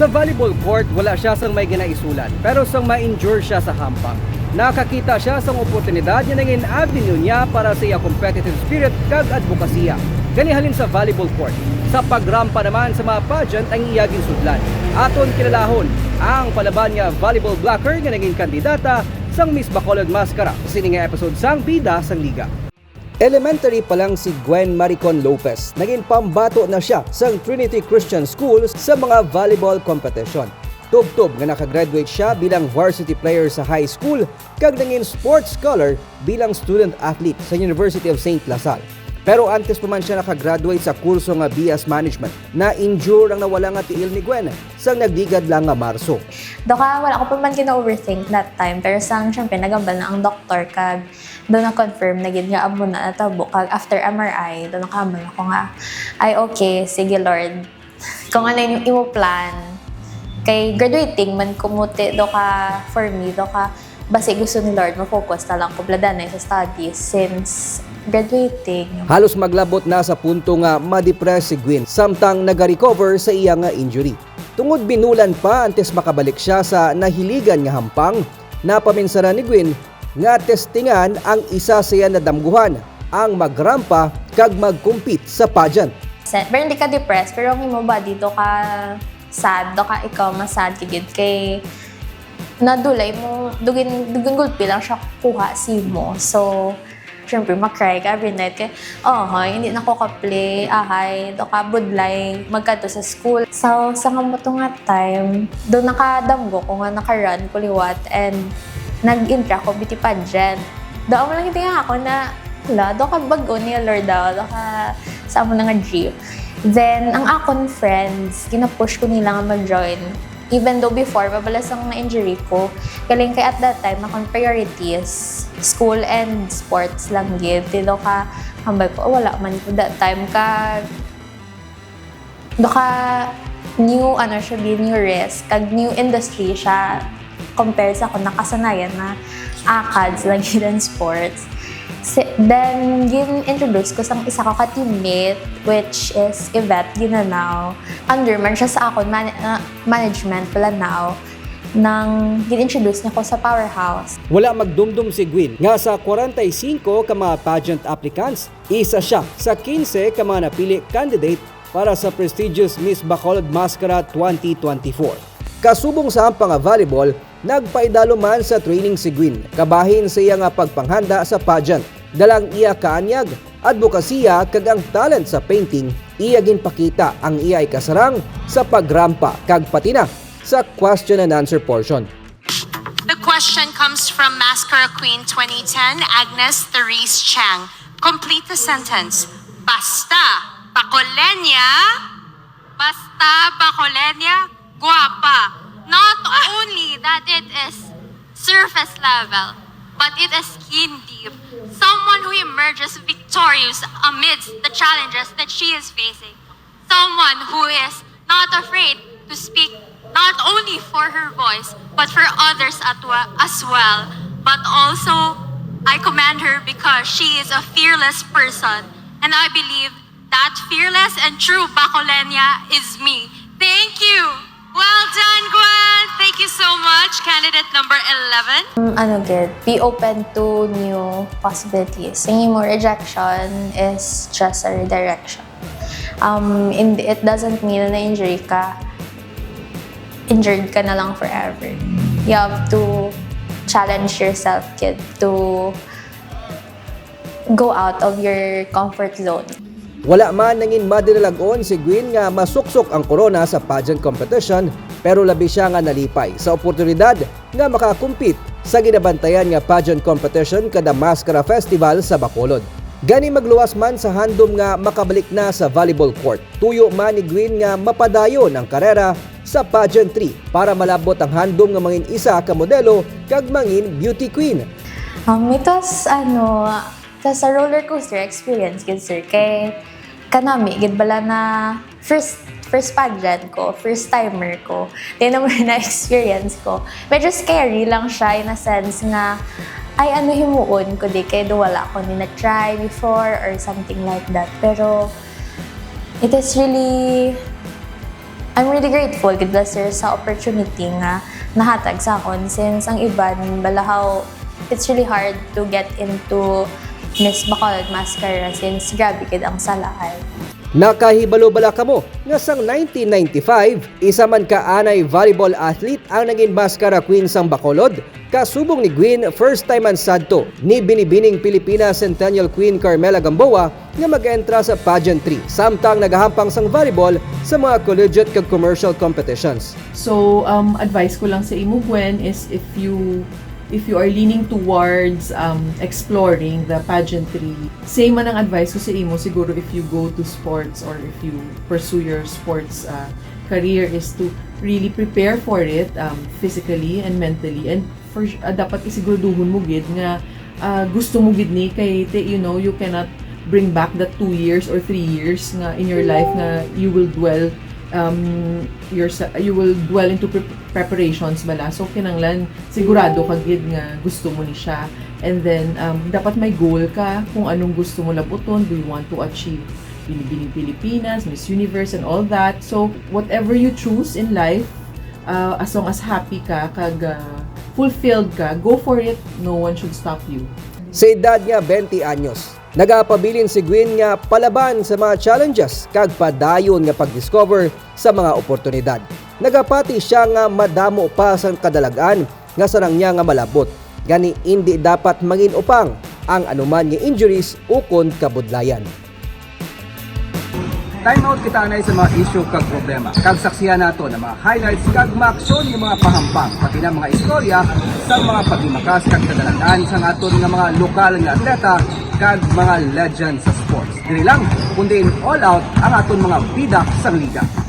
Sa volleyball court, wala siya sang may ginaisulan, pero sang ma-injure siya sa hampang. Nakakita siya sa oportunidad niya naging avenue niya para sa iya competitive spirit kag advokasya. Gani halin sa volleyball court. Sa pagrampa naman sa mga pageant ang iyaging sudlan. Aton kilalahon ang palaban nga volleyball blocker nga naging kandidata sang Miss Bacolod Mascara sa sining nga episode sang Bida sang Liga. Elementary pa lang si Gwen Maricon Lopez. Naging pambato na siya sa Trinity Christian School sa mga volleyball competition. Tub-tub nga nakagraduate siya bilang varsity player sa high school kag naging sports scholar bilang student athlete sa University of St. Lasal. Pero antes pa man siya nakagraduate sa kurso nga BS Management na injure ang nawala nga tiil ni Gwen sang nagdigad lang nga Marso. Doka, wala ko pa man kina-overthink that time. Pero sang, syempre, nagambal na ang doktor kag doon na-confirm na gid nga amo na natabo. Kag after MRI, doon nakamal ako nga, ay okay, sige Lord. Kung ano yung imo plan, kay graduating man kumuti do ka for me do ka basi gusto ni Lord mo-focus na lang ko bladan na sa studies since graduating Halos maglabot na sa punto nga ma-depress si Gwen samtang nag-recover sa iya nga injury. Tungod binulan pa antes makabalik siya sa nahiligan nga hampang, napaminsara ni Gwen nga testingan ang isa sa iya na damguhan ang magrampa kag mag-compete sa pageant. Sa- Pero hindi ka depressed, pero ang imo body do ka sad, do ka ikaw masad kigid kay nadulay mo, dugin, dugin gulpi lang siya kuha si mo. So, syempre, makry ka every night. Kaya, oh, hoy, hindi na ko ka-play, ahay, do ka budlay, magkadto sa school. So, sa nga mo nga time, do nakadamgo ko nga nakarun ko liwat and nag-intra ko biti pageant. Do mo lang hindi nga ako na, wala, do ka bago ni Lord daw, do ka sa na nga G. Then, ang akon friends, gina-push ko nila nga mag-join. Even though before, mabalas ang na-injury ko, galing kay at that time, akong priorities, school and sports lang gid. Dito ka, hambay ko, oh, wala man ko that time ka, do ka new, ano siya, new risk, kag new industry siya, compare sa ako nakasanayan na ACADS yun and sports. Si, then, gin introduce ko sa isa ko ka-teammate, which is Yvette Ginanaw. Under man siya sa ako, man- uh, management pala now, nang gin-introduce niya ko sa Powerhouse. Wala magdumdum si Gwen nga sa 45 ka mga pageant applicants, isa siya sa 15 ka mga napili candidate para sa prestigious Miss Bacolod Mascara 2024. Kasubong sa ampang nga volleyball, nagpaidalo man sa training si Gwen, kabahin sa iya nga pagpanghanda sa pageant. Dalang iya kaanyag, advokasya kag ang talent sa painting, iya ginpakita ang iya ay kasarang sa pagrampa kag patina sa question and answer portion. The question comes from Mascara Queen 2010, Agnes Therese Chang. Complete the sentence. Basta, Bacolenia, basta, Bacolenia, guapa. Not ah! only that it is surface level, but it is skin deep. Someone who emerges victorious amidst the challenges that she is facing. Someone who is not afraid to speak not only for her voice, but for others as well. But also, I commend her because she is a fearless person. And I believe that fearless and true Bacolenia is me. Thank you! Well done, Gwen! Thank you so much, candidate number 11. Um, ano good, be open to new possibilities. Yung mo rejection is just a redirection. Um, in, it doesn't mean na injury ka, injured ka na lang forever. You have to challenge yourself, kid, to go out of your comfort zone. Wala man nangin madinalagon si Gwen nga masuksok ang corona sa pageant competition pero labi siya nga nalipay sa oportunidad nga makakumpit sa ginabantayan nga pageant competition kada Mascara Festival sa Bacolod. Gani magluwas man sa handom nga makabalik na sa volleyball court. Tuyo man ni Gwen nga mapadayon ang karera sa pageantry para malabot ang handom nga mangin isa ka modelo kag mangin beauty queen. Um, it was, ano, ta sa roller coaster experience, gid sir. Kay, kanami, gid bala na first first pageant ko, first timer ko. Di naman na experience ko. Medyo scary lang siya in a sense nga, ay ano himuon ko di kay wala ko ni na-try before or something like that. Pero, it is really I'm really grateful ba sir sa opportunity nga nahatag sa akon since ang iban balahaw it's really hard to get into Miss Bacolod Mascara since grabe gid ang salahay. Nakahibalo bala kamo nga sang 1995 isa man ka anay volleyball athlete ang naging Mascara Queen sang Bacolod kasubong ni Gwyn first time ang sadto ni binibining Pilipinas Centennial Queen Carmela Gamboa nga mag-entra sa pageantry samtang nagahampang sang volleyball sa mga collegiate kag commercial competitions. So, um, advice ko lang sa imo, Gwen, is if you if you are leaning towards um, exploring the pageantry, same man ang advice ko sa imo siguro if you go to sports or if you pursue your sports uh, career is to really prepare for it um, physically and mentally. And for uh, dapat isiguraduhon mo gid nga uh, gusto mo gid ni kay you know you cannot bring back that two years or three years nga in your life nga you will dwell um your you will dwell into pre- preparations bala so kinanglan sigurado ka gid nga gusto mo ni siya. And then um, dapat may goal ka kung anong gusto mo labuton. Do you want to achieve Binibining Pilipinas, Miss Universe and all that? So whatever you choose in life uh, as long as happy ka kag uh, fulfilled ka go for it. No one should stop you. Sa edad niya 20 anyos, nagapabilin si Gwyn nga palaban sa mga challenges kag padayon nga pag-discover sa mga oportunidad. Nagapati siya nga madamo pa sa kadalagan nga sarang niya nga malabot. Gani hindi dapat mangin upang ang anuman nga injuries ukon kabudlayan. Time out kita anay sa mga issue kag problema. Kag saksiyan nato ng mga highlights kag maaksyon ng mga pahampang pati na mga istorya sa mga pagimakas kag kadalanan sa aton nga mga lokal nga atleta kag mga legend sa sports. Dili lang kundi all out ang aton mga bida sa liga.